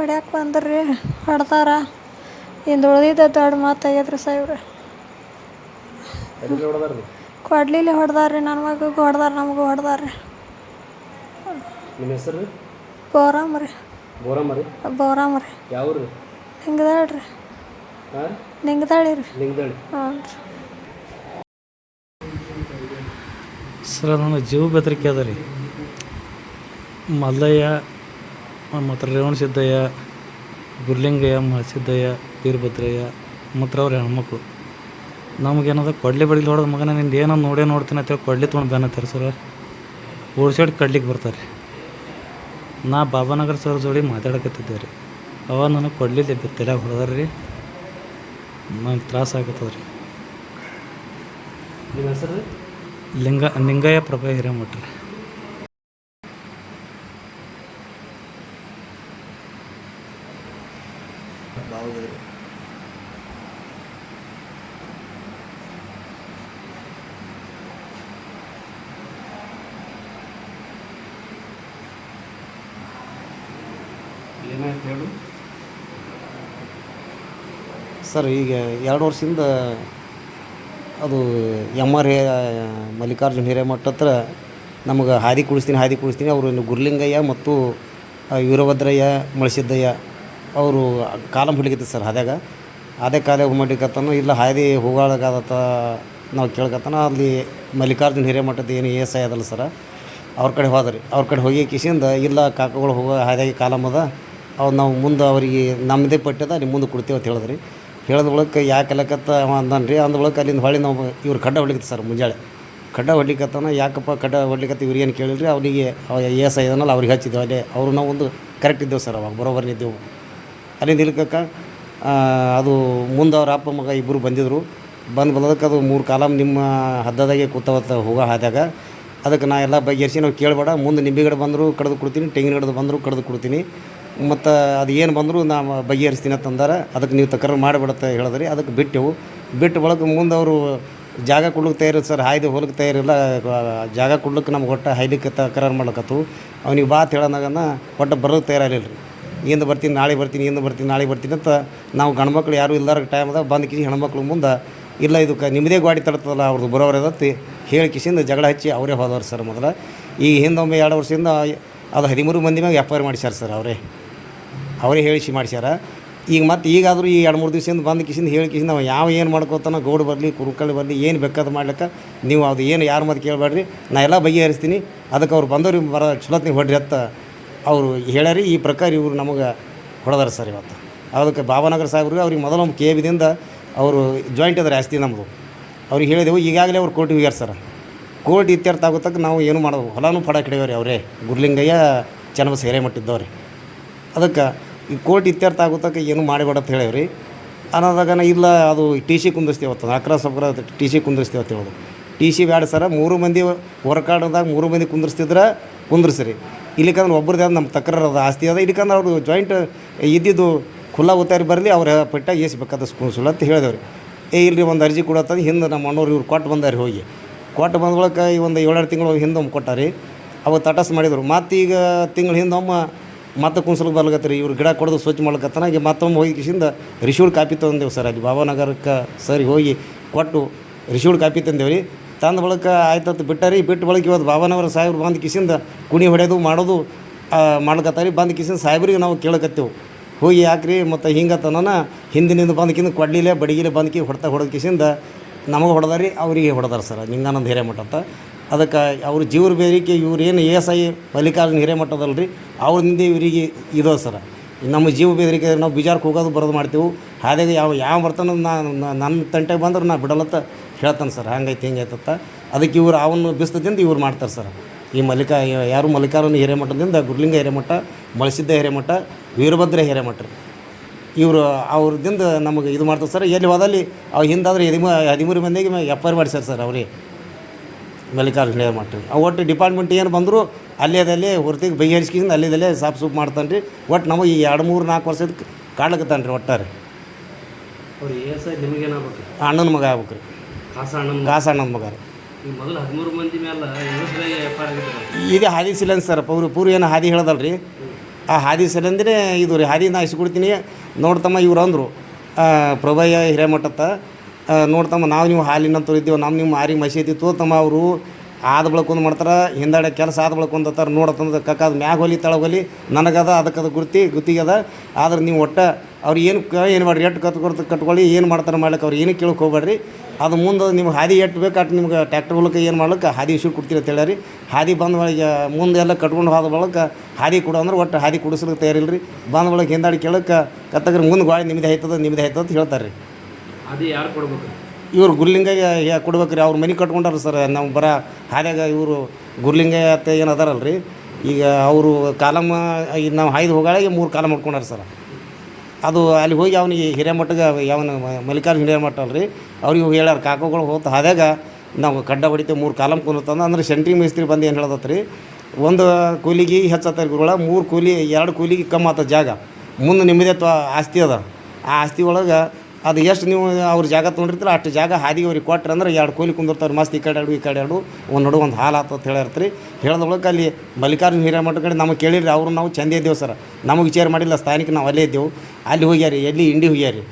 ಹೊಡ್ಯಾಕೆ ಬಂದ್ರಿ? ಹೊಡ್ದಾರ? ಇಂದು ಉಳ್ದಿದ್ದ ದೊಡ್ಡ ಮಾತಾಗ್ಯದ್ರಿ ಹೊಡೆದಾರ ಕೊಡ್ಲಿಲ್ಲ ಹೊಡ್ದಾರ್ರಿ? ನನ್ನ ಮಗಗೆ ಹೊಡ್ದಾರ ನಮಗೂ ಹೊಡ್ದಾರ್ರಿ. ನಿಮ್ಮ ಹೆಸರು ರೀ ಬೋರಾಮ್ ರೀ. ಬೋರಾಮ್ ರೀ? ಬೋರಾಮ್ ರೀ. ಯಾವ ರೀ ನಿಂಗದಾಳ್ರಿ. ಹಾಂ? ನಿಂಗದಾಳಿ ರೀ. ಲಿಂಗದಳ್ಳಿ ಹ್ಞೂ ರೀ. ಸರ್ ನನ್ನ ಜೀವ ಬೆದರಿಕೆ ಅದ ರೀ. ಮಲ್ಲಯ್ಯ ಮತ್ತು ರೇವಣ ಸಿದ್ದಯ್ಯ ಗುರ್ಲಿಂಗಯ್ಯ ಸಿದ್ದಯ್ಯ ವೀರಭದ್ರಯ್ಯ ಮತ್ತು ಅವ್ರ ಹೆಣ್ಮಕ್ಳು. ನಮಗೇನದ ಕೊಡ್ಲಿ ಬಡಿಲಿ ಹೊಡೆದ ಮಗನ ನಿಂದು ಏನೋ ನೋಡೇ ನೋಡ್ತೀನಿ ಅಂತೇಳಿ ಕೊಡ್ಲಿ ತೊಗೊಂಡು ಬೇನತ್ತಾರೆ ಸರ್. ಓಡ್ಸಾಡಿ ಕಡ್ಲಿಕ್ಕೆ ಬರ್ತಾರೆ. ನಾ ಬಾಬಾನಗರ್ ಸರ್ ಜೋಡಿ ಮಾತಾಡಕತ್ತಿದ್ದೆ ರೀ ಅವ ನನಗೆ ಕೊಡ್ಲಿಲ್ಲ ತಲೆಯಾಗ ಹೊಡೆದಾರ ರೀ. ನನಗೆ ತ್ರಾಸ ಆಗತ್ತದ ರೀ ನಿಮ್ಮ ಹೆಸರು ರೀ? ಲಿಂಗ ಲಿಂಗಯ್ಯ ಪ್ರಭಾ ಹಿರೇಮಠ ರೀ. ಏನಾಯ್ತು ಹೇಳು. ಸರ್ ಈಗ ಎರಡು ವರ್ಷದಿಂದ ಅದು ಎಂ ಆರ್ ಮಲ್ಲಿಕಾರ್ಜುನ ಹಿರೇಮಠ ಹತ್ರ ನಮಗೆ ಹಾದಿ ಕುಡಿಸ್ತೀನಿ ಹಾದಿ ಕುಡಿಸ್ತೀನಿ. ಅವರು ಇನ್ನು ಗುರ್ಲಿಂಗಯ್ಯ ಮತ್ತು ವೀರಭದ್ರಯ್ಯ ಮಳಸಿದ್ದಯ್ಯ ಅವರು ಕಾಲಂ ಹಿಡಿಕತ್ತಿ ಸರ್ ಹಾದ್ಯಾಗ ಅದೇ ಕಾಲೇ ಮಾಡಿಕತ್ತಾನು ಇಲ್ಲ ಹಾದಿ ಹೋಗಾಳಗಾದತ್ತ ನಾವು ಕೇಳ್ಕತ್ತಾನ, ಅಲ್ಲಿ ಮಲ್ಲಿಕಾರ್ಜುನ ಹಿರೇಮಠದ ಏನು ಎಸ್ ಐ ಅದಲ್ಲ ಸರ, ಅವ್ರ ಕಡೆ ಹೋದ್ರಿ. ಅವ್ರ ಕಡೆ ಹೋಗಿ ಕಿಶಿಂದ, ಇಲ್ಲ ಕಾಕಗಳು ಹೋಗೋ ಹಾದಿಯಾಗಿ ಕಾಲಮ್ ಅದ, ಅವ್ರು ನಾವು ಮುಂದೆ ಅವರಿಗೆ ನಮ್ಮದೇ ಪಟ್ಟದ ನಿಮ್ಮ ಮುಂದೆ ಕೊಡ್ತೀವಿ ಅಂತ ಹೇಳಿದ್ರಿ. ಹೇಳಿದ ಒಳಕ್ಕೆ ಯಾಕೆ ಎಲ್ಲಕತ್ತ ಅವ ಅಂದನ್ ರೀ ಅಂದ ಒಳಕ್ಕೆ ಅಲ್ಲಿಂದ ಹೊಳಿ ನಾವು ಇವ್ರು ಕಡ್ಡ ಹೊಡ್ಲಿಕ್ಕೆ ಸರ್ ಮುಂಜಾಳೆ. ಕಡ್ಡ ಹೊಡ್ಲಿಕ್ಕತ್ತಾನ ಯಾಕಪ್ಪ ಕಡ್ಡ ಹೊಡ್ಲಿಕ್ಕತ್ತ ಇವ್ರು ಏನು ಕೇಳಿಲ್ರಿ, ಅವನಿಗೆ ಎಸ್ ಐ ಅದನ್ನಲ್ಲ ಅವ್ರಿಗೆ ಹಚ್ಚಿದ್ದೇವೆ ಅಲ್ಲೇ ಅವರು ನಾವು ಒಂದು ಕರೆಕ್ಟ್ ಇದ್ದೇವೆ ಸರ್ ಅವಾಗ ಬರೋಬರ್ ಇದ್ದೆವು ಅಲ್ಲಿಂದ ಇಲ್ಕಕ್ಕ ಅದು ಮುಂದೆ ಅವ್ರ ಅಪ್ಪ ಮಗ ಇಬ್ಬರು ಬಂದಿದ್ದರು ಬಂದು ಬಂದದಕ್ಕೆ ಅದು ಮೂರು ಕಾಲಮ್ ನಿಮ್ಮ ಹದ್ದದಾಗೆ ಕೂತವತ್ತ ಹೋಗೋ ಹಾದ್ಯಾಗ. ಅದಕ್ಕೆ ನಾ ಎಲ್ಲ ಬಗೆಹರಿಸಿ ನಾವು ಕೇಳಬೇಡ. ಮುಂದೆ ನಿಂಬೆ ಗಿಡ ಬಂದರು ಕಡ್ದು ಕೊಡ್ತೀನಿ ತೆಂಗಿನ ಗಿಡದ ಬಂದರು ಕಡ್ದು ಕೊಡ್ತೀನಿ. ಮತ್ತು ಅದು ಏನು ಬಂದರೂ ನಾ ಬಗೆಹರಿಸ್ತೀನಿ ಅಂತಂದಾರೆ ಅದಕ್ಕೆ ನೀವು ತಕರಾರು ಮಾಡಿಬಿಡತ್ತೆ ಹೇಳಿದ್ರಿ. ಅದಕ್ಕೆ ಬಿಟ್ಟೆವು. ಬಿಟ್ಟು ಒಳಗೆ ಮುಂದೆ ಅವರು ಜಾಗ ಕೊಡ್ಲಿಕ್ಕೆ ತಯಾರಿ ಸರ್. ಹಾಯ್ದು ಹೋಲಕ್ಕೆ ತಯಾರಿಲ್ಲ. ಜಾಗ ಕೊಡ್ಲಿಕ್ಕೆ ನಮ್ಗೆ ಒಟ್ಟು ಹಾಯ್ಲಿಕ್ಕೆ ತಕರಾರು ಮಾಡ್ಲಕತ್ತು ಅವ್ನಿಗೆ ಬಾತ್ ಅಂತ ಒಟ್ಟು ಬರೋದು ತಯಾರಿಲ್ಲ ರೀ ಇಂದ ಬರ್ತೀನಿ, ನಾಳೆ ಬರ್ತೀನಿ ಇಂದು ಬರ್ತೀನಿ, ನಾಳೆ ಬರ್ತೀನಿ ಅಂತ ನಾವು ಗಂಡ್ಮಕ್ಳು ಯಾರು ಟೈಮ್ ಅದ ಬಂದು ಕಿಸಿ ಹೆಣ್ಮಕ್ಳು ಮುಂದೆ ಇಲ್ಲ ಇದು ಕ ನಿಮ್ಮದೇ ಗಾಡಿ ತರ್ತದಲ್ಲ ಅವ್ರದ್ದು ಬರೋವ್ರದತ್ತಿ ಹೇಳಿ ಕಿಸಿಂದ ಜಗಳ ಹಚ್ಚಿ ಅವರೇ ಹೋದವ್ರು ಸರ್ ಮೊದಲು. ಈಗ ಹಿಂದೊಮ್ಮೆ ಎರಡು ವರ್ಷದಿಂದ ಅದು ಹದಿಮೂರು ಮಂದಿ ಮ್ಯಾಗ ಆರ್ ಮಾಡಿಸ್ಯಾರ ಸರ್ ಅವರೇ. ಅವರೇ ಹೇಳಿಸಿ ಮಾಡಿಸ್ಯಾರ. ಈಗ ಮತ್ತೆ ಈಗಾದರೂ ಈ ಎರಡು ಮೂರು ದಿವಸದಿಂದ ಬಂದು ಕಿಸಿಂದ ಹೇಳಿ ಕಿಸಿಂದ ಯಾವ ಏನು ಮಾಡ್ಕೋತಾನ, ಗೌಡ್ ಬರಲಿ ಕುರುಕಳ್ಳಿ ಬರಲಿ, ಏನು ಬೇಕಾದ ಮಾಡ್ಲಿಕ್ಕೆ ನೀವು ಅದು ಏನು ಯಾರು ಮತ್ತು ಕೇಳಬೇಡ್ರಿ ನಾ ಎಲ್ಲ ಬಗೆಹರಿಸ್ತೀನಿ. ಅದಕ್ಕೆ ಅವ್ರು ಬಂದವ್ರಿಗೆ ಬರೋ ಚಲೋತ್ನಿಗೆ ಹೊಡ್ರಿ ಅಂತ ಅವರು ಹೇಳ್ಯಾರಿ ಈ ಪ್ರಕಾರ ಇವರು ನಮಗೆ ಹೊಡೆದಾರ ಸರ್ ಇವತ್ತು. ಅದಕ್ಕೆ ಬಾಬಾನಗರ ಸಾಹೇಬ್ರಿಗೆ ಅವ್ರಿಗೆ ಮೊದಲು ಕೆ ಬಿದಿಂದ ಅವರು ಜಾಯಿಂಟ್ ಇದ್ದಾರೆ ಆಸ್ತಿ ನಮ್ಮದು ಅವ್ರಿಗೆ ಹೇಳಿದೆವು, ಈಗಾಗಲೇ ಅವ್ರು ಕೋರ್ಟ್ ಹೋಗ್ಯಾರ ಸರ್. ಕೋರ್ಟ್ ಇತ್ಯರ್ಥ ಆಗೋತಕ್ಕ ನಾವು ಏನು ಮಾಡೋದು? ಹೊಲನೂ ಪಡ ಕಿಡಿಯವ್ರಿ ಅವರೇ. ಗುರ್ಲಿಂಗಯ್ಯ ಚನ್ನಬಸ ಹಿರೇಮಟ್ಟಿದ್ದವ್ರಿ ಅದಕ್ಕೆ ಈ ಕೋರ್ಟ್ ಇತ್ಯರ್ಥ ಆಗೋತಕ್ಕ ಏನು ಮಾಡಿಬೇಡ ಅಂತ ಹೇಳೇವ್ರಿ. ನಾ ಇಲ್ಲ, ಅದು ಟಿ ಸಿ ಕುಂದಿಸ್ತೀವತ್ತ ಅಕ್ರ ಸಬ್ರ ಟಿ ಸಿ ಅಂತ ಹೇಳೋದು. ಟಿ ಸಿ ಬ್ಯಾಡ ಸರ, ಮೂರು ಮಂದಿ ವರ್ಕಾಡ್ದಾಗ ಮೂರು ಮಂದಿ ಕುಂದಿರ್ಸ್ತಿದ್ರೆ ಕುಂದ್ರಿಸ್ರಿ. ಇಲ್ಲಿಕಂದ್ರೆ ಒಬ್ರದ್ದು ನಮ್ಮ ತಕರಾರು ಅದ ಆಸ್ತಿ ಅದ. ಇಲ್ಲಿಕಂದ್ರೆ ಅವರು ಜಾಯಿಂಟ್ ಇದ್ದಿದ್ದು ಖುಲ್ಲಾ ಉತ್ತಾರಿ ಬರಲಿ, ಅವ್ರ ಪೆಟ್ಟ ಏಸ್ಬೇಕಾದ ಸ್ಕೂಲ್ ಅಂತ ಹೇಳಿದೆವ್ರಿ. ಏ, ಇಲ್ರಿ, ಒಂದು ಅರ್ಜಿ ಕೊಡತ್ತಂದು ಹಿಂದೆ ನಮ್ಮ ಅಣ್ಣವ್ರು ಇವ್ರು ಕೊಟ್ಟು ಬಂದಾರಿ ಹೋಗಿ. ಕೊಟ್ಟು ಬಂದ ಬಳಿಕ ಈ ಒಂದು ಏಳೆರಡು ತಿಂಗಳು ಹಿಂದೊಮ್ಮೆ ಕೊಟ್ಟಾರಿ. ಅವತ್ತು ತಟಸ್ ಮಾಡಿದರು. ಮತ್ತು ಈಗ ತಿಂಗಳು ಹಿಂದೊಮ್ಮೆ ಮತ್ತೆ ಕುಂಸಲು ಬರ್ಲಕತ್ರಿ ಇವ್ರು ಗಿಡ ಕೊಡೋದು ಸ್ವಚ್ಛ ಮಾಡ್ಲಕತ್ತನ. ಈಗ ಮತ್ತೊಮ್ಮೆ ಹೋಗಿ ಕಿಸಿಂದ ರಿಶೂಡ್ ಕಾಪಿ ತಂದೆವು ಸರ್. ಅಲ್ಲಿ ಬಾಬಾನಗರಕ್ಕೆ ಸರಿ ಹೋಗಿ ಕೊಟ್ಟು ರಿಶೂಡ್ ಕಾಪಿ ತಂದೇವ್ರಿ. ತಂದ ಬಳಿಕ ಆಯ್ತತ್ತು ಬಿಟ್ಟರಿ, ಬಿಟ್ಟು ಬಳಿಕ ಇವತ್ತು ಬಾಬಾನವರ ಸಾಹೇಬ್ರು ಬಂದು ಕಿಸಿಂದ ಕುಣಿ ಹೊಡೆಯೋದು ಮಾಡೋದು ಮಾಡ್ಕತ್ತಾರಿ ಬಂದು ಕಿಸಿಂದ ಸಾಹೇಬ್ರಿಗೆ ನಾವು ಕೇಳಕತ್ತೇವು. ಹೋಗಿ ಯಾಕ್ರಿ, ಮತ್ತು ಹಿಂಗತ್ತನ ಹಿಂದಿನಿಂದ ಬಂದಕಿಂದ ಕೊಡ್ಲಿಲ್ಲ ಬಡಿಗಿಲೆ ಬಂದಕಿ ಹೊಡ್ತಾ ಹೊಡೆದ ಕಿಸಿಂದ ನಮಗೆ ಹೊಡೆದಾರಿ, ಅವರಿಗೆ ಹೊಡೆದಾರ ಸರ್. ನಿಂಗಾನಂದ ಹಿರೇಮಠ ಅಂತ ಅದಕ್ಕೆ ಅವ್ರ ಜೀವ್ರ ಬೇರಿಕೆ ಇವ್ರು ಏನು ಎಸ್ ಐ ಮಲ್ಲಿಕಾರ್ಜುನ ಹಿರೇಮಠದಲ್ಲ ರೀ ಅವ್ರಿಂದ ಇವರಿಗೆ ಇದು ಸರ. ನಮ್ಮ ಜೀವ ಬೇದರಿಕೆ ನಾವು ಬಿಜಾರ್ಕ್ಕೆ ಹೋಗೋದು ಬರೋದು ಮಾಡ್ತೀವಿ. ಹಾಗಾಗಿ ಯಾವ ಯಾವ ನಾನು ನನ್ನ ತಂಟೆಗೆ ಬಂದ್ರೆ ನಾ ಬಿಡಲತ್ತ. ಹೇಳ್ತಾನೆ ಸರ್ ಹಂಗೈತೆ ಹಿಂಗೈತತ್ತ ಅದಕ್ಕೆ ಇವ್ರು ಅವನು ಬಿಸ್ತದಿಂದ ಇವ್ರು ಮಾಡ್ತಾರೆ ಸರ್. ಈ ಮಲ್ಲಿಕಾ ಯಾರು ಮಲ್ಲಿಕಾರ್ಜುನ ಹಿರೇಮಠದಿಂದ ಗುರ್ಲಿಂಗ ಹಿರೇಮಠ ಬಳಸಿದ್ದ ಹಿರೇಮಠ ವೀರಭದ್ರ ಹಿರೇಮಠ ಇವರು ಅವ್ರದಿಂದ ನಮಗೆ ಇದು ಮಾಡ್ತಾರೆ ಸರ್. ಎಲ್ಲಿ ಹೋದಲ್ಲಿ ಅವು ಹಿಂದಾದ್ರೆ ಹದಿಮೂ ಹದಿಮೂರು ಮಂದಿಗೆ ಎಫ್ ಐ ಮಾಡಿಸ್ಯಾರ ಸರ್ ಅವ್ರಿಗೆ. ಮಲ್ಲಿಕಾರ್ಜುನ ಹಿರೇಮಠ ಒಟ್ಟು ಡಿಪಾರ್ಟ್ಮೆಂಟ್ ಏನು ಬಂದರೂ ಅಲ್ಲೇದಲ್ಲಿ ಹೊರತಿಗೆ ಬಗೆಹರಿಸ್ಕಿಂದ ಅಲ್ಲೇದಲ್ಲೇ ಸಾಫ್ ಸೂಪ್ ಮಾಡ್ತಾನೆ ರೀ ಒಟ್ಟು ನಮಗೆ ಈ ಎರಡು ಮೂರು ನಾಲ್ಕು ವರ್ಷದ ಕಾಡ್ಲಕತ್ತಾನೆ ರೀ ಒಟ್ಟಾರೆ. ಅವ್ರು ಅಣ್ಣನ ಮಗ ಆಗ್ಬೇಕು ರೀ ಕಾಸ ಅಣ್ಣನ ಗಾಸ ಅಣ್ಣನ ಮಗ ರೀ ಇದೇ ಹಾದಿ ಸಿಲನ್ ಸರ್ ಪೂರ್ ಪೂರ್ ಏನು ಹಾದಿ ಹೇಳ್ದಲ್ಲ ರೀ ಆ ಹಾದಿ ಸಲಿಂದ್ರೆ ಇದು ರೀ ಹಾದಿ ನಾ ಇಸ್ಕೊಡ್ತೀನಿ ನೋಡ್ತಮ್ಮ ಇವ್ರು ಅಂದರು ಪ್ರಭಯ್ಯ ಹಿರೇಮಠತ್ತ. ನೋಡ್ತಮ್ಮ ನಾವು ನೀವು ಹಾಲಿನ ತೋರಿದ್ದೇವೆ ನಮ್ಮ ನಿಮ್ಮ ಮಾರಿ ಮಸೀದಿ ತೋತಮ್ಮ ಅವರು ಆದ ಬಳಕೊಂದು ಮಾಡ್ತಾರೆ, ಹಿಂದಾಡೆ ಕೆಲಸ ಆದ ಬಳಕೊಂದತ್ತಾರ ನೋಡತ್ತಂದ್ರೆ ಕಕ್ಕ ಅದು ಮ್ಯಾಗ ಹೊಲಿ, ತಳಗ ಹೊಲಿ, ನನಗದ ಅದಕ್ಕದ ಗುರ್ತಿ ಗುತ್ತಿಗೆದ ಆದ್ರೆ ನೀವು ಒಟ್ಟು ಅವ್ರು ಏನು ಏನು ಮಾಡಿರಿ ಎಟ್ಟು ಕತ್ ಕೊಡ್ತ, ಕಟ್ಕೊಳ್ಳಿ, ಏನು ಮಾಡ್ತಾರೆ ಮಾಡ್ಲಿಕ್ಕೆ ಅವ್ರು ಏನು ಕೇಳಕ್ಕೆ ಹೋಗ್ಬೇಡ್ರಿ ಅದು ಮುಂದೆ ನಿಮ್ಗೆ ಹಾದಿ ಎಟ್ಟು ಬೇಕು ಅಟ್ ನಿಮ್ಗೆ ಟ್ಯಾಕ್ಟರ್ ಮೂಲಕ ಏನು ಮಾಡ್ಲಿಕ್ಕೆ ಹಾದಿ ಇಶ್ಯೂ ಕೊಡ್ತೀರಿ ಹೇಳ್ಯಾರಿ. ಹಾದಿ ಬಂದ ಒಳಗೆ ಮುಂದೆ ಎಲ್ಲ ಕಟ್ಕೊಂಡು ಹೋದ ಬಳಕ ಹಾದಿ ಕೊಡು ಅಂದ್ರೆ ಒಟ್ಟು ಹಾದಿ ಕುಡಿಸ್ಲಿಕ್ಕೆ ತಯಾರಿಲ್ಲ ರೀ ಬಂದ ಒಳಗೆ ಹಿಂದಾಡಿ ಕೇಳಕ್ಕೆ ಕತ್ತಗ್ರೆ ಮುಂದೆ ಗಾಳಿ ನಿಮ್ದು ಆಯ್ತದ ನಿಮ್ದು ಆಯ್ತದ ಅಂತ ಹೇಳ್ತಾರೆ ರೀ ಅದು ಯಾರು ಕೊಡ್ಬೇಕು ಇವ್ರು ಗುರ್ಲಿಂಗಯ್ಯ ಯಾ ಕೊಡ್ಬೇಕು ರೀ ಅವ್ರ ಮನೆ ಕಟ್ಕೊಂಡಾರ ಸರ್, ನಾವು ಬರ ಹಾದ್ಯಾಗ ಇವರು ಗುರ್ಲಿಂಗಯ್ಯ ಅಂತ ಏನು ಅದಾರಲ್ಲ ರೀ ಈಗ ಅವರು ಕಾಲಮ್ಮ ಈಗ ನಾವು ಹಾಯ್ದು ಹೋಗಾಳಿಗೆ ಮೂರು ಕಾಲಮ್ ಮಾಡ್ಕೊಂಡಾರ ಸರ್. ಅದು ಅಲ್ಲಿ ಹೋಗಿ ಅವನಿಗೆ ಹಿರೇಮಠಗೆ ಯಾವನ ಮಲ್ಲಿಕಾರ್ಜುನ ಹಿರೇಮಠ ಅಲ್ರಿ, ಅವ್ರಿಗೆ ಹೋಗಿ ಹೇಳ್ಯಾರ, ಕಾಕೋಗಳು ಹೋತ ಹಾದ್ಯಾಗ ನಾವು ಕಡ್ಡ ಹೊಡಿತೇವೆ ಮೂರು ಕಾಲಮ್ ತಂದ ಅಂದ್ರೆ ಸೆಂಟ್ರಿ ಮೇಸ್ತ್ರಿ ಬಂದು ಏನು ಹೇಳದತ್ತು ರೀ ಒಂದು ಕೂಲಿಗೆ ಹೆಚ್ಚತ್ತಾರ ಗುರುಗಳ, ಮೂರು ಕೂಲಿ, ಎರಡು ಕೂಲಿಗೆ ಕಮ್ಮಿ ಆತ ಜಾಗ, ಮುಂದೆ ನಿಮ್ಮದೇ ಆಸ್ತಿ ಅದ, ಆ ಆಸ್ತಿ ಒಳಗೆ ಅದು ಎಷ್ಟು ನೀವು ಅವ್ರ ಜಾಗ ತೊಗೊಂಡಿರ್ತೀರ ಅಷ್ಟು ಜಾಗ ಹಾದಿಗೆ ಅವ್ರಿಗೆ ಕೊಟ್ರೆ ಅಂದ್ರೆ ಎರಡು ಕೂಲಿ ಕುಂದಿರ್ತಾರೆ ಮಸ್ತ್ ಈ ಕಡೆ ಎರಡು, ಈ ಕಡೆ ಎರಡು. ಒಂದು ನಡು ಒಂದು ಹಾಲು ಆತ ಅಂತ ಹೇಳಿರ್ತೀರಿ ಹೇಳಿದೊಳಗೆ ಅಲ್ಲಿ ಮಲ್ಲಿಕಾರ್ಜುನ ಹಿರೇಮಠ ಕಡೆ ನಮಗೆ ಕೇಳಿರಿ ಅವರು ನಾವು ಚಂದ ಇದ್ದೇವೆ ಸರ್. ನಮಗೆ ವಿಚಾರ ಮಾಡಿಲ್ಲ, ಸ್ಥಾನಿಕ ನಾವು ಅಲ್ಲೇ ಇದ್ದೆವು. ಅಲ್ಲಿ ಹೋಗ್ಯಾರಿ, ಎಲ್ಲಿ ಇಂಡಿ ಹೋಗ್ಯಾರಿ.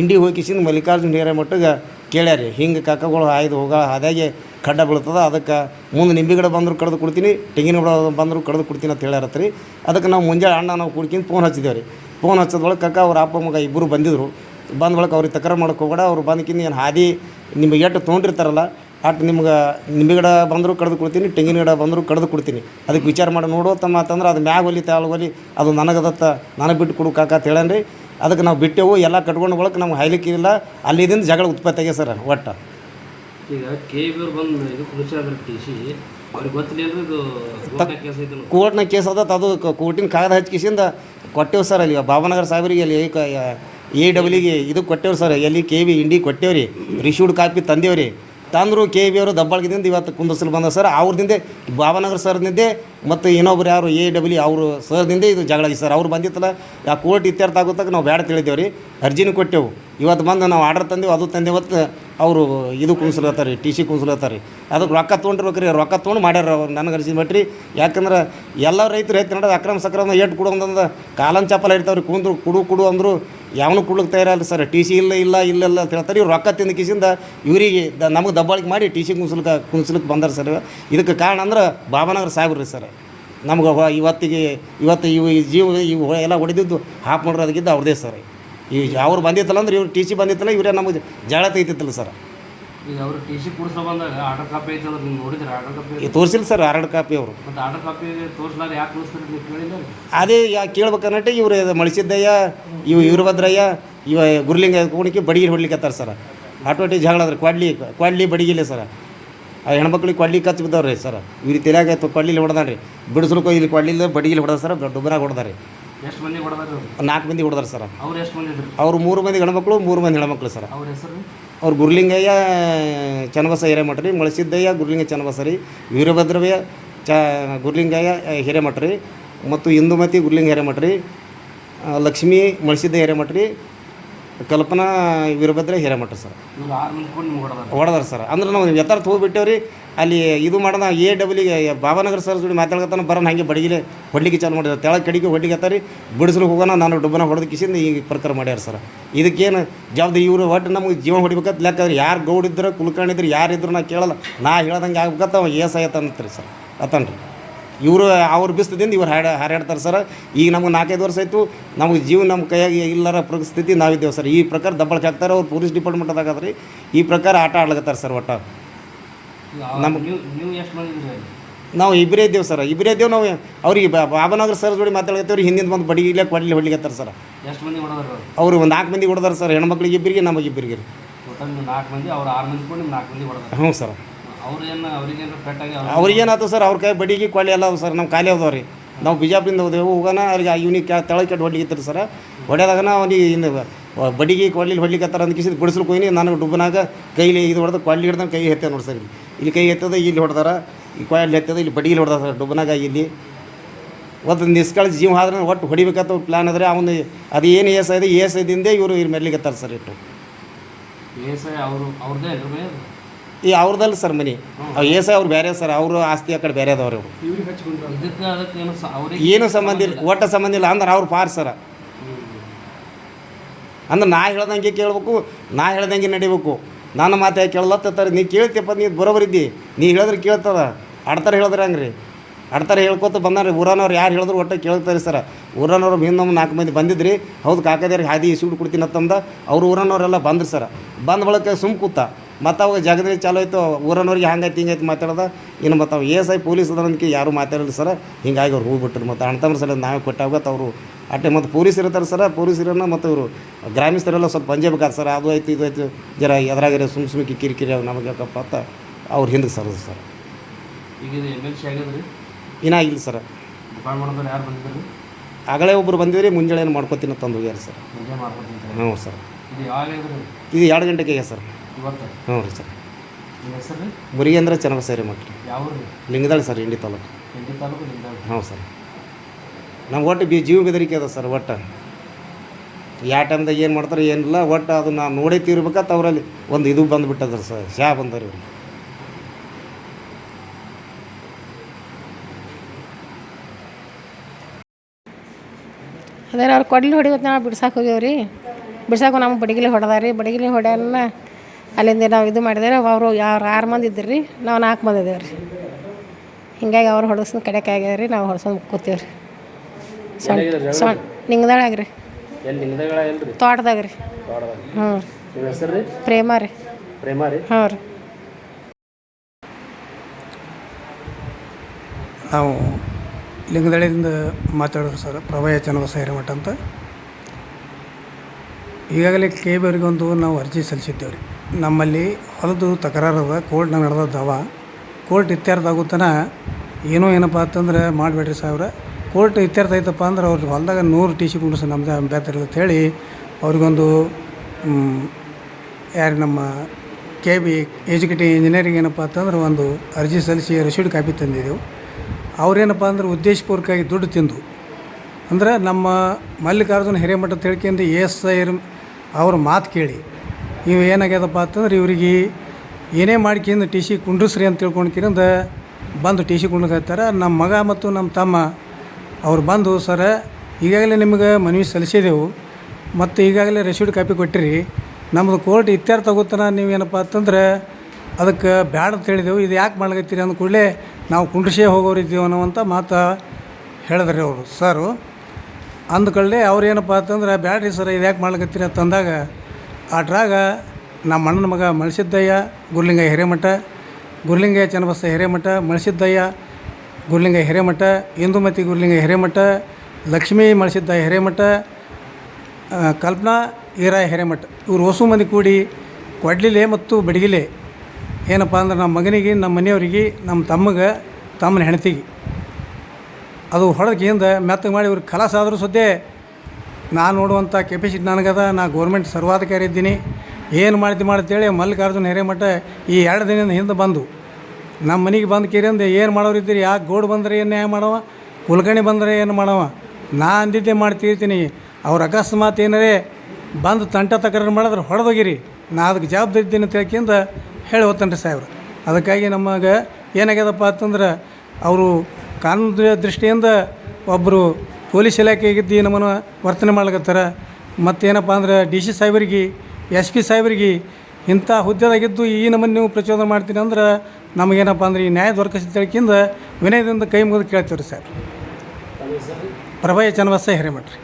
ಇಂಡಿ ಹೋಗಿಸಿಂದ ಮಲ್ಲಿಕಾರ್ಜುನ ಹಿರೇಮಠಗೆ ಕೇಳ್ಯಾರಿ, ಹಿಂಗೆ ಕಾಕಗಳು ಆಯ್ದು ಹೋಗ ಅದಾಗೆ ಖಡ್ಡ ಬೀಳ್ತದೆ, ಅದಕ್ಕೆ ಮುಂದೆ ನಿಂಬೆ ಗಿಡ ಬಂದರೂ ಕಡ್ದು ಕೊಡ್ತೀನಿ, ತೆಂಗಿನ ಗಿಡ ಬಂದರೂ ಕಡ್ದು ಕೊಡ್ತೀನಿ ಅಂತ ಹೇಳ್ಯಾರತ್ರಿ. ಅದಕ್ಕೆ ನಾವು ಮುಂಜಾನೆ ಅಣ್ಣ ನಾವು ಕುಡ್ಕಿಂದು ಫೋನ್ ಹಚ್ಚಿದ್ದೇವೆ ರೀ ಫೋನ್ ಹಚ್ಚೋದ್ರೊಳಗೆ ಕಕ್ಕ ಅವ್ರ ಅಪ್ಪ ಮಗ ಇಬ್ಬರು ಬಂದಿದ್ರು. ಬಂದ ಒಳಗೆ ಅವ್ರಿಗೆ ತಕರಾರು ಮಾಡಕ್ಕೆ ಹೋಗಬೇಡ ಅವ್ರು ಬಂದಕ್ಕಿಂತ ಏನು ಹಾದಿ ನಿಮಗೆ ಎಷ್ಟು ತೊಗೊಂಡಿರ್ತಾರಲ್ಲ ಅಟ್ ನಿಮ್ಗೆ ನಿಂಬೆ ಗಿಡ ಬಂದರೂ ಕಡ್ದು ಕೊಡ್ತೀನಿ ತೆಂಗಿನ ಗಿಡ ಬಂದರೂ ಕಡ್ದು ಕೊಡ್ತೀನಿ. ಅದಕ್ಕೆ ವಿಚಾರ ಮಾಡಿ ನೋಡೋ ತಮ್ಮ ಅಂತಂದ್ರೆ ಅದು ಮ್ಯಾಗ ಹೊಲಿ ತಾಳು ಹೊಲಿ ಅದು ನನಗದತ್ತ ನನಗೆ ಬಿಟ್ಟು ಕೊಡು ಕಾಕ ಹೇಳನ್ರಿ. ಅದಕ್ಕೆ ನಾವು ಬಿಟ್ಟೆವು ಎಲ್ಲ ಕಟ್ಕೊಂಡು ಒಳಕ್ಕೆ ನಮ್ಗೆ ಹೈಲಿಕ್ಕಿಲ್ಲ ಅಲ್ಲಿದಿಂದ ಜಗಳ ಉತ್ಪತ್ತಿ ಆಗ್ಯ ಸರ್ ಒಟ್ಟು. ಈಗ ಕೆ ಬಂದು ಇದು ಟಿ ಸಿ ಕೋರ್ಟ್ನಾಗ ಕೇಸ್ ಐತೆ ಕೋರ್ಟ್ನ ಕೇಸ್ ಅದ ಅದು ಕೋರ್ಟಿನ ಕಾಗದ ಹಚ್ಕಿಸಿಂದ ಕೊಟ್ಟೆವು ಸರ್ ಅಲ್ಲಿ ಬಾಬಾನಗರ ಸಾಹೇಬರಿಗೆ ಅಲ್ಲಿ ಎ ಡಬ್ಲ್ಯೂಗೆ ಇದು ಕೊಟ್ಟೆವ್ರಿ ಸರ್, ಎಲ್ಲಿ ಕೆ ವಿ ಇಂಡಿ ಕೊಟ್ಟೇವ್ರಿ ರಿಶೂಡ್ ಕಾಪಿ ತಂದೇವ್ರಿ. ತಂದರು ಕೆ ವಿ ಅವರು ದಬ್ಬಾಳ್ಗಿದಿಂದ ಇವತ್ತು ಕುಂದರ್ಸಲು ಬಂದ ಸರ್, ಅವ್ರದಿಂದೆ, ಭಾವನಗರ್ ಸರ್ದಿಂದೆ ಮತ್ತು ಇನ್ನೊಬ್ರು ಯಾರು ಎ ಡಬ್ಲ್ಯೂ ಅವರು ಸರ್ದಿಂದೆ ಇದು ಜಗಳ ಆಗಿದೆ ಸರ್, ಅವ್ರು ಬಂದಿತ್ತಲ್ಲ, ಆ ಕೋರ್ಟ್ ಇತ್ಯರ್ಥ ಆಗುತ್ತಾಗ ನಾವು ಬೇಡ ತಿಳಿದೇವ್ರಿ ಅರ್ಜಿನೂ ಕೊಟ್ಟೆವು. ಇವತ್ತು ಬಂದು ನಾವು ಆರ್ಡರ್ ತಂದೆವು, ಅದು ತಂದೆವತ್ತು ಅವರು ಇದು ಕುಣಿಸ್ಲತ್ತಾರೆ ಟಿ ಸಿ ಕುಣಿಸ್ಲತ್ತಾರೆ ಅದಕ್ಕೆ ರೊಕ್ಕ ತೊಗೊಂಡಿರ್ಬೇಕು ರೀ ರೊಕ್ಕ ತೊಗೊಂಡು ಮಾಡ್ಯಾರ ಅವ್ರು ನನಗೆ ಅರ್ಜಿ ಮಟ್ರಿ ಯಾಕಂದ್ರೆ ಎಲ್ಲ ರೈತರು ರೈತ ನೋಡೋದು ಅಕ್ರಮ ಸಕ್ರಮ ಏಟು ಕೊಡು ಅಂತಂದು ಕಾಲನ್ ಚಪ್ಪಲ ಇರ್ತಾವ್ರಿ ಕುಂದ್ರು, ಕುಡು ಕುಡು ಅಂದರು. ಯಾವನು ಕುಡ್ಲಿಕ್ಕೆ ತಯಾರಲ್ಲ ಸರ್, ಟಿ ಸಿ ಇಲ್ಲ ಇಲ್ಲ ಇಲ್ಲ ಇಲ್ಲ ಅಂತ ಹೇಳ್ತಾರೆ. ಇವ್ರು ರೊಕ್ಕ ತಿಂದ ಕಿಸಿಂದ ಇವರಿಗೆ ದ, ನಮಗೆ ದಬ್ಬಾಳಿಕೆ ಮಾಡಿ ಟಿ ಸಿ ಕುಣಿಸ್ಲಿಕ್ಕೆ ಕುಣಿಸ್ಲಿಕ್ಕೆ ಬಂದಾರ ಸರ್. ಇದಕ್ಕೆ ಕಾರಣ ಅಂದ್ರೆ ಬಾಬಾನಗರ ಸಾಹೇಬ್ರು ಸರ್. ನಮ್ಗೆ ಇವತ್ತಿಗೆ, ಇವತ್ತು ಇವು ಈ ಜೀವ, ಇವು ಎಲ್ಲ ಹೊಡೆದಿದ್ದು ಹಾಫ್ ಅದಕ್ಕಿದ್ದು ಅವ್ರದೇ ಸರ್. ಈ ಅವ್ರು ಬಂದಿತ್ತಲ್ಲ ಅಂದ್ರೆ ಇವ್ರು ಟಿ ಸಿ ಬಂದಿತ್ತಲ್ಲ ಇವರೇ ನಮಗೆ ಜಗಳ ತೆಗಿತಿತ್ತಲ್ಲ ಸರ್. ಈಗ ಅವರು ಟಿ ಸಿ ಕುಡಿಸೋ ಬಂದಾಗ ಆರ್ಡರ್ ಕಾಪಿ ಐತೆ ಅಂದ್ರೆ ನೀವು ನೋಡಿದ್ರೆ ಆರ್ಡರ್ ಕಾಪಿ ಈ ತೋರಿಸಿಲ್ಲ ಸರ್ ಆರ್ಡರ್ ಕಾಪಿ ಅವರು. ಮತ್ತು ಆರ್ಡರ್ ಕಾಪಿ ತೋರಿಸ್ಲಾರ ಯಾಕೆ ನೀವು ಕೇಳಿಲ್ಲ ಅದೇ ಯಾ ಕೇಳ್ಬೇಕನ್ನಟ್ಟೆ ಇವ್ರು ಮಳಿಸಿದ್ದಯ್ಯ ಇವು ವೀರಭದ್ರಯ್ಯ ಇವ ಗುರುಲಿಂಗ ಕುಣಿಕೆ ಬಡಿಗೆ ಹೊಡ್ಲಿಕ್ಕತ್ತಾರ ಸರ್. ಆಟೋಟಿ ಜಗಳ ಆದ್ರೆ ಕೊಡ್ಲಿ ಕೊಡ್ಲಿ ಬಡಿಗಿಲ್ಲ ಸರ್. ಆ ಹೆಣ್ಮಕ್ಳಿಗೆ ಕೊಡ್ಲಿ ಕಚ್ಚಿ ಬಿದ್ದವ್ರಿ ಸರ್. ಇವ್ರಿಗೆ ತಲೆಯಾಗ ಕೊಡ್ಲಿಲ್ಲ ಹೊಡೆದಾನ ರೀ ಬಿಡಿಸ್ಲಿಕ್ಕೂ ಇಲ್ಲಿ ಕೊಡ್ಲಿಲ್ಲ ಬಡಿಗಿಲ್ಲ ಹೊಡೆದ ಸರ್ ಡುಬ್ಬರಾಗ ಹೊಡೆದಾರೆ. ಎಷ್ಟು ಮಂದಿ ಕೊಡದಾರ ನಾಲ್ಕು ಮಂದಿ ಹೊಡೆದಾರ ಸರ್. ಅವ್ರು ಎಷ್ಟು ಮಂದಿ ಇದ್ರಿ ಅವ್ರು ಮೂರು ಮಂದಿ ಹೆಣ್ಮಕ್ಳು ಮೂರು ಮಂದಿ ಹೆಣ್ಮಕ್ಳು ಸರ್. ಅವ್ರ ಹೆಸರು? ಅವ್ರು ಗುರ್ಲಿಂಗಯ್ಯ ಚನ್ನಬಸ ಹಿರೇಮಠ ರೀ ಮಳಸಿದ್ದಯ್ಯ ಗುರ್ಲಿಂಗ ಚನ್ನಬಸ ರೀ ವೀರಭದ್ರವಯ್ಯ ಚ ಗುರ್ಲಿಂಗಯ್ಯ ಹಿರೇಮಠ ರೀ ಮತ್ತು ಇಂದುಮತಿ ಗುರ್ಲಿಂಗ ಹಿರೇಮಠ ರೀ ಆ, ಲಕ್ಷ್ಮೀ ಮಳಸಿದ್ದ ಹಿರೇಮಠ ರೀ ಕಲ್ಪನಾ ವೀರಭದ್ರ ಹಿರೇಮಠ ಸರ್. ಹೊಡೆದಾರ. ಸರ್. ಅಂದ್ರೆ ನಾವು ಯಥಾರ್ಥ ಹೋಗ್ಬಿಟ್ಟೇವ್ರಿ ಅಲ್ಲಿ ಇದು ಮಾಡೋಣ ಎ ಡಬ್ಲಿಗೆ ಬಾಬಾನಗರ ಸರ್ ಜೋಡಿ ಮಾತಾಡ್ಕತ್ತಾನ ಬರೋಣ ಹಾಗೆ ಬಡಗಿಲೆ ಹೊಡ್ಲಿಕ್ಕೆ ಚಾಲು ಮಾಡಿದ್ರೆ. ತೆಳಗೆ ಕಡಿಗೆ ಹೊಡ್ಲಿಕ್ಕೆ ಬಿಡಿಸ್ಲಿಕ್ಕೆ ಹೋಗೋಣ ನಾನು ಡುಬ್ಬನ ಹೊಡೆದ ಕಿಸಿಂದ ಈ ಪ್ರಕಾರ ಮಾಡ್ಯಾರ ಸರ್. ಇದಕ್ಕೇನು ಜವಾಬ್ದಾರಿ ಇವರು ಒಟ್ಟು ನಮಗೆ ಜೀವನ ಹೊಡಿಬೇಕಂತ ಲೆಕ್ಕ ಯಾರು ಗೌಡಿದ್ರೆ ಕುಲ್ಕರ್ಣಿದ್ರು ಯಾರಿದ್ರು ನಾ ಕೇಳಲ್ಲ. ನಾ ಹೇಳ್ದಂಗೆ ಆಗ್ಬೇಕಂತ ಅವ ಏಸ್ ಆಯ್ತು ಅಂತ್ರಿ ಸರ್. ಅತ್ತನ್ರಿ ಇವರು ಅವ್ರ ಬಿಸ್ತದಿಂದ ಇವ್ರು ಹಾಡ ಹಾರಾಡ್ತಾರೆ ಸರ್. ಈಗ ನಮಗೆ ನಾಲ್ಕೈದು ವರ್ಷ ಆಯಿತು ನಮಗೆ ಜೀವ ನಮ್ಮ ಕೈಯಾಗಿ ಇಲ್ಲರ ಪರಿಸ್ಥಿತಿ ನಾವಿದ್ದೇವೆ ಸರ್. ಈ ಪ್ರಕಾರ ದಬ್ಬಳಕ್ಕೆ ಹಾಕ್ತಾರೆ ಅವ್ರು ಪೊಲೀಸ್ ಡಿಪಾರ್ಟ್ಮೆಂಟ್ದಾಗ ರೀ ಈ ಪ್ರಕಾರ ಆಟ ಆಡ್ಲಕತ್ತಾರೆ ಸರ್ ಒಟ್ಟು. ನಮ್ಗೆ ನೀವು ಇಬ್ಬರೇ ಇದ್ದೇವೆ ಸರ್. ಇಬ್ಬರೇ ಇದ್ದೇವೆ ನಾವು ಅವ್ರಿಗೆ ಬಾಬಾನಗರ ಸರ್ ಜೋಡಿ ಮಾತಾಡ್ತೇವ್ರಿ ಹಿಂದಿನ ಬಂದು ಬಡಿಗಿಲೆ ಕೊಡ್ಲಿ ಹೊಡ್ಲಿಕತ್ತಾರ ಸರ್. ಎಷ್ಟು ಮಂದಿ ಹೊಡೆದಾರ ಅವ್ರು? ಒಂದು ನಾಲ್ಕು ಮಂದಿ ಹೊಡೆದಾರ ಸರ್. ಹೆಣ್ಮಕ್ಳಿಗೆ ಇಬ್ಬರಿಗೆ ನಮಗೆ ಇಬ್ಬರಿಗೆ ಹ್ಞೂ ಸರ್. ಅವ್ರಿಗೇನಾಯ್ತು ಸರ್? ಅವ್ರ ಕೈ ಬಡಿಗೆ ಕೊಳ್ಳಿ ಎಲ್ಲ ಸರ್ ನಮ್ಮ ಖಾಲಿ ಹೋದವ್ ರೀ ನಾವು ಬಿಜಾಪುರಿಂದ ಹೋದೆವು. ಹೋಗೋಣ ಅವ್ರಿಗೆ ಇವ್ನಿಗೆ ಕೆಳ ತೆಳಗೆ ಕೆಟ್ಟು ಹೊಡ್ಲಿಕ್ಕೆ ಸರ್. ಹೊಡ್ಯದಾಗನ ಅವನಿಗೆ ಇನ್ನು ಬಡಿಗೆ ಕೊಡ್ಲಿ ಹೊಡ್ಲಿಕ್ಕತ್ತಾರ ಅಂತ ಕಿಸಿದ್ ಬಿಡಿಸ್ಲಿಕ್ಕೆ ಹೋಗಿನಿ ನನಗೆ ಡುಬ್ಬನಾಗ ಕೈಲಿ ಇದು ಹೊಡೆದು ಕೊಡ್ಲಿ ಹಿಡ್ದಂಗೆ ಕೈ ಎತ್ತೆ ನೋಡಿ ಸರ್ ಇಲ್ಲಿ. ಕೈ ಎತ್ತದ ಇಲ್ಲಿ ಹೊಡೆದಾರ. ಈ ಕೊಯ್ಲಿ ಎತ್ತದ ಇಲ್ಲಿ ಬಡಿಗೆ ಹೊಡೆದ ಸರ್ ಡುಬ್ಬನಾಗ ಇಲ್ಲಿ. ಒಂದು ನಿಸ್ಕಳ ಜೀವ ಆದ್ರೆ ಒಟ್ಟು ಹೊಡಿಬೇಕಂತ ಪ್ಲ್ಯಾನ್ ಆದರೆ ಅವನು ಅದು ಏನು ಏಸ್ ಇದೆ ಎಸ್ ಇದಿಂದ ಇವರು ಇಲ್ಲಿ ಮೆರ್ಲಿಕತ್ತಾರ ಸರ್ ಇಟ್ಟು. ಈ ಅವ್ರದಲ್ಲ ಸರ್ ಮನೆ. ಏ ಏಸ ಅವ್ರು ಬೇರೆ ಸರ್ ಅವರು ಆಸ್ತಿ ಆ ಕಡೆ ಬೇರೆ ಅದಾವ್ರಿ ಅವರು. ಅದಕ್ಕೆ ಏನು ಸಂಬಂಧ ಇಲ್ಲ ಒಟ್ಟ ಸಂಬಂಧ ಇಲ್ಲ ಅಂದ್ರೆ ಅವ್ರು ಪಾರ್ ಸರ. ಅಂದ್ರೆ ನಾ ಹೇಳ್ದಂಗೆ ಕೇಳ್ಬೇಕು ನಾ ಹೇಳ್ದಂಗೆ ನಡಿಬೇಕು. ನನ್ನ ಮಾತು ಯಾಕೆ ಕೇಳಲತ್ತಾರೆ ನೀ ಕೇಳ್ತೀಯಪ್ಪ ನೀ ಬರೋಬರಿದ್ದಿ ನೀ ಹೇಳಿದ್ರೆ ಕೇಳ್ತದ. ಆಡ್ತಾರೆ ಹೇಳಿದ್ರೆ ಹಂಗ್ರಿ. ಅಡ್ತಾರೆ ಹೇಳ್ಕೊತ ಬಂದಾರ ಊರನವ್ರು ಯಾರು ಹೇಳಿದ್ರು ಒಟ್ಟು ಕೇಳ್ತಾರೆ ಸರ. ಊರನವ್ರು ಹಿಂದೆ ನಮ್ಮ ನಾಲ್ಕು ಮಂದಿ ಬಂದಿದ್ರಿ. ಹೌದು ಕಾಕದ್ಯಾರಿಗೆ ಹಾದಿ ಸೂಟ್ ಕೊಡ್ತೀನಿ ಅಂತಂದ ಅವ್ರು ಊರನವರೆಲ್ಲ ಬಂದ್ರು ಸರ್. ಬಂದ ಬಳಕ ಸುಮ್ ಕೂತ. ಮತ್ತು ಅವಾಗ ಜಗದಲ್ಲಿ ಚಾಲೋ ಆಯಿತು ಊರನವ್ರಿಗೆ ಹಂಗೈತಿ ಹಿಂಗೈತಿ ಮಾತಾಡ್ದ. ಇನ್ನು ಮತ್ತು ಅವು ಎಸ್ ಐ ಪೊಲೀಸ್ ಅದ್ರಂತ ಯಾರು ಮಾತಾಡಲಿಲ್ಲ ಸರ. ಹಿಂಗಾಗಿ ಅವ್ರು ಹೋಗ್ಬಿಟ್ರು ಮತ್ತು ಅಣ್ತಮ್ರ ಸಲ ನಾವೇ ಕೊಟ್ಟಾಗತ್ತೆ ಅವರು ಅಟ್ಟೆ ಮತ್ತು ಪೊಲೀಸ್ ಇರ್ತಾರೆ ಪೊಲೀಸ್ ಪೊಲೀಸರನ್ನ ಮತ್ತು ಇವರು ಗ್ರಾಮಸ್ಥರೆಲ್ಲ ಸ್ವಲ್ಪ ಪಂಜಬೇಕಾದ ಸರ್. ಅದು ಆಯ್ತು ಇದು ಆಯ್ತು. ಜರ ಎದುರಾಗಿರೋ ಸುಮ್ ಸುಮ್ಕಿ ಕಿರಿಕಿರಿ ಅವು ನಮಗೆ ಯಾಕಪ್ಪ ಅಂತ ಅವ್ರು ಹಿಂದಕ್ಕೆ ಸರದು ಸರ್. ಈಗ ಏನಾಗಿಲ್ಲ ಸರ್. ಆಗಲೇ ಒಬ್ಬರು ಬಂದಿದ್ರಿ ಮುಂಜಾನೆ ಏನು ಮಾಡ್ಕೊತೀನಿ ತಂದು ಹೋಗ್ಯಾರ ಸರ್. ಹ್ಞೂ ಸರ್. ಇದು ಎರಡು ಗಂಟೆಗೆ ಸರ್. ಇವತ್ತು? ಹ್ಞೂ ರೀ ಸರ್. ನಿಮ್ಮ ಹೆಸರು ರೀ? ಮುರಿಗೇಂದ್ರ ಚೆನ್ನಬಸೇರಿ ಮಟ್ಟ ಯಾವ ಊರು ರೀ? ಲಿಂಗದಾಳಿ ಸರ್ ಇಂಡಿ ತಾಲೂಕು. ತಾಲೂಕು ಹ್ಞೂ ಸರ್. ನಮ್ಗೆ ಒಟ್ಟು ಬಿ ಜೀವ ಬೆದರಿಕೆ ಅದ ಸರ್ ಒಟ್ಟು. ಯಾವ ಟೈಮ್ದಾಗ ಏನು ಮಾಡ್ತಾರೆ ಏನಿಲ್ಲ ಒಟ್ಟು ನಾವು ನೋಡೇ ತೀರ್ಬೇಕಂತ ಅವರಲ್ಲಿ. ಒಂದು ಇದು ಬಂದುಬಿಟ್ಟದ್ರ ಸರ್ ಶಾ ಬಂದರಿ ಇವ್ರು ಅದೇ ಅವ್ರು ಕೊಡ್ಲಿ ಹೊಡಿವತ್ತು ನಾವು ಬಿಡ್ಸಕ್ಕೆ ಹೋಗ್ಯವ್ರಿ. ಬಿಡ್ಸಕ್ಕೆ ನಮ್ಗೆ ಬಡಗಿಲಿ ಹೊಡೆದಾರಿ ಬಡಗಿಲಿ ಹೊಡ್ಯಾನ ಅಲ್ಲಿಂದ ನಾವು ಇದು ಮಾಡಿದ್ರೆ ಅವರು ಯಾರು ಆರು ಮಂದಿ ಇದ್ದರು ರೀ ನಾವು ನಾಲ್ಕು ಮಂದಿ ಇದ್ದೇವೆ ರೀ. ಹಿಂಗಾಗಿ ಅವ್ರು ಹೊಡಸ್ನ ಕಡೆಗೆ ಆಗ್ಯಾರ ರೀ ನಾವು ಹೊಡ್ಸೋದು ಕೂತೀವಿ ರೀ. ಸಣ್ಣ ಸಣ್ಣ ನಿಂಗದಾಳಾಗ ರೀ ತೋಟದಾಗ ರೀ. ಹ್ಞೂ. ನಿಮ್ಮ ಹೆಸರು ರೀ? ಪ್ರೇಮ ರೀ. ಪ್ರೇಮ ರೀ? ಹ್ಞೂ ರೀ. ನಾವು ಲಿಂಗದಳ್ಳಿಯಿಂದ ಮಾತಾಡೋದು ಸರ್ ಪ್ರಭಯ ಚನ್ನಬಸ ಹಿರೇಮಠ ಅಂತ. ಈಗಾಗಲೇ ಕೆ ಬಿ ಅವರಿಗೊಂದು ನಾವು ಅರ್ಜಿ ಸಲ್ಲಿಸಿದ್ದೇವೆ ರೀ ನಮ್ಮಲ್ಲಿ ಹೊಲದು ತಕರಾರದ ನಡೆದ ನಡೆದದ್ದವ ಕೋರ್ಟ್ ಇತ್ಯರ್ಥ ಆಗುತ್ತನ ಏನೋ ಏನಪ್ಪ ಅಂತಂದ್ರೆ ಮಾಡಬೇಡ್ರಿ ಸಾವಿರ ಕೋರ್ಟ್ ಇತ್ಯರ್ಥ ಆಯ್ತಪ್ಪ ಅಂದ್ರೆ ಅವ್ರ ಹೊಲದಾಗ ನೂರು ಟಿ ಸಿ ಕುಂಡ್ರಸ ನಮ್ಮದೇ ಅಂಬೇಡ್ಕರ್ ಅಂತ ಹೇಳಿ ಅವ್ರಿಗೊಂದು ಯಾರು ನಮ್ಮ ಕೆ ಬಿ ಎಜುಕೇಟಿವ್ ಇಂಜಿನಿಯರಿಂಗ್ ಏನಪ್ಪ ಅಂತಂದ್ರೆ ಒಂದು ಅರ್ಜಿ ಸಲ್ಲಿಸಿ ರಿಸೀವ್ಡ್ ಕಾಪಿ ತಂದಿದ್ದೆವು. ಅವ್ರೇನಪ್ಪ ಅಂದ್ರೆ ಉದ್ದೇಶಪೂರ್ವಕವಾಗಿ ದುಡ್ಡು ತಿಂದು. ಅಂದ್ರೆ ನಮ್ಮ ಮಲ್ಲಿಕಾರ್ಜುನ ಹಿರೇಮಠ ತಿಳ್ಕೊಂಡು ಎ ಎಸ್ ಐ ಅವ್ರ ಮಾತು ಕೇಳಿ. ಇವು ಏನಾಗ್ಯದಪ್ಪ ಅಂತಂದ್ರೆ ಇವ್ರಿಗೆ ಏನೇ ಮಾಡ್ಕೊಂಡು ಟಿ ಸಿ ಕುಂಡ್ರಸ್ರಿ ಅಂತ ತಿಳ್ಕೊಂಡ್ಕಿಂದ ಬಂದು ಟಿ ಸಿ ಕುಂಡ್ರಿಸ್ತಾರೆ ನಮ್ಮ ಮಗ ಮತ್ತು ನಮ್ಮ ತಮ್ಮ ಅವ್ರು ಬಂದು, ಸರ, ಈಗಾಗಲೇ ನಿಮಗೆ ಮನವಿ ಸಲ್ಲಿಸಿದೆವು, ಮತ್ತು ಈಗಾಗಲೇ ರೆಸಿಡ್ ಕಾಪಿ ಕೊಟ್ಟಿರಿ. ನಮ್ಮದು ಕೋರ್ಟ್ ಇತ್ಯರ್ಥ ನೀವು ಏನಪ್ಪ ಅಂತಂದ್ರೆ ಅದಕ್ಕೆ ಬ್ಯಾಡ ಅಂತ ಹೇಳಿದೆವು. ಇದು ಯಾಕೆ ಮಾಡ್ಲಕತ್ತೀರಿ ಅಂದ ಕೂಡಲೇ ನಾವು ಕುಂಡ್ರಿಸೇ ಹೋಗೋರಿದ್ದೀವಿ ಅನ್ನೋವಂಥ ಮಾತು ಹೇಳಿದ್ರಿ ಅವರು. ಸರು ಅಂದ್ಕೊಳ್ಳೆ ಅವ್ರು ಏನಪ್ಪ ಅಂತಂದ್ರೆ, ಬ್ಯಾಡ್ರಿ ಸರ್, ಇದು ಯಾಕೆ ಅಂತಂದಾಗ ಆ ಅಟ್ರಾಗ ನಮ್ಮ ಅಣ್ಣನ ಮಗ ಮಳಸಿದ್ದಯ್ಯ ಗುರ್ಲಿಂಗ ಹಿರೇಮಠ ಗುರ್ಲಿಂಗ ಚನ್ನಬಸ ಹಿರೇಮಠ, ಮಳಸಿದ್ದಯ್ಯ ಗುರ್ಲಿಂಗ ಹಿರೇಮಠ, ಇಂದುಮತಿ ಗುರ್ಲಿಂಗ ಹಿರೇಮಠ, ಲಕ್ಷ್ಮೀ ಮಳಸಿದ್ದಯ್ಯ ಹಿರೇಮಠ ಕಲ್ಪನಾ ಈರಾಯ ಹಿರೇಮಠ, ಇವ್ರು ಹೊಸು ಮಂದಿ ಕೂಡಿ ಕೊಡ್ಲಿಲೆ ಮತ್ತು ಬಡಗಿಲೆ. ಏನಪ್ಪ ಅಂದ್ರೆ, ನಮ್ಮ ಮಗನಿಗೆ, ನಮ್ಮ ಮನೆಯವ್ರಿಗೆ, ನಮ್ಮ ತಮ್ಮಗೆ, ತಮ್ಮನ ಹೆಂಡತಿಗೆ. ಅದು ಹೊಡೆದಕ್ಕಿಂದ ಮೆತ್ತಗೆ ಮಾಡಿ ಇವ್ರಿಗೆ ಕಲಾಸ ಆದರೂ ಸದ್ಯ ನಾನು ನೋಡುವಂಥ ಕೆಪಾಸಿಟಿ ನನಗದ, ನಾ ಗೌರ್ಮೆಂಟ್ ಸರ್ವಾಧಿಕಾರಿ ಇದ್ದೀನಿ. ಏನು ಮಾಡ್ತಿ ಮಾಡ್ತೇಳಿ ಮಲ್ಲಿಕಾರ್ಜುನ ಹಿರೇಮಠ ಈ ಎರಡು ದಿನದಿಂದ ಹಿಂದೆ ಬಂದು. ನಮ್ಮ ಮನೆಗೆ ಬಂದು ಕೇರಿಂದ ಏನು ಮಾಡೋರು ಇದ್ದೀರಿ? ಯಾಕೆ ಗೋಡ್ ಬಂದರೆ ಏನು ನ್ಯಾಯ ಮಾಡವ? ಕುಲಕರ್ಣಿ ಬಂದರೆ ಏನು ಮಾಡವ? ನಾ ಅಂದಿದ್ದೆ ಮಾಡ್ತಿರ್ತೀನಿ. ಅವ್ರ ಅಕಸ್ಮಾತ್ ಏನಾರೇ ಬಂದು ತಂಟ ತಕರಾರು ಮಾಡಿದ್ರೆ ಹೊಡೆದೋಗಿರಿ. ನಾ ಅದಕ್ಕೆ ಜವಾಬ್ದಾರಿ ಇದ್ದೀನಿ ಅಂತ ಹೇಳಿ ಹೋಗ್ತಾನೆ ಸಾಹೇಬ್ರು. ಅದಕ್ಕಾಗಿ ನಮಗೆ ಏನಾಗ್ಯದಪ್ಪ ಅಂತಂದ್ರೆ, ಅವರು ಕಾನೂನು ದೃಷ್ಟಿಯಿಂದ ಒಬ್ಬರು ಪೊಲೀಸ್ ಇಲಾಖೆಗಿದ್ದು ನಮ್ಮನ್ನು ವರ್ತನೆ ಮಾಡ್ಲಕತ್ತಾರ. ಮತ್ತೇನಪ್ಪ ಅಂದ್ರೆ ಡಿ ಸಿ ಸಾಹೇಬರಿಗೆ, ಎಸ್ ಪಿ ಸಾಹೇಬರಿಗೆ ಇಂಥ ಹುದ್ದೆದಾಗಿದ್ದು ಈ ನಮ್ಮನ್ನು ನೀವು ಪ್ರಚೋದನೆ ಮಾಡ್ತೀನಿ ಅಂದ್ರೆ ನಮಗೇನಪ್ಪ ಅಂದ್ರೆ ಈ ನ್ಯಾಯ ದೊರಕಿಸಿ ತಿಳ್ಕಿಂದ ವಿನಯದಿಂದ ಕೈ ಮುಗಿದು ಕೇಳ್ತೀವಿ ರೀ ಸರ್ ಪ್ರಭಯ ಚನ್ನಬಸ ಹಿರೇಮಠ ರೀ.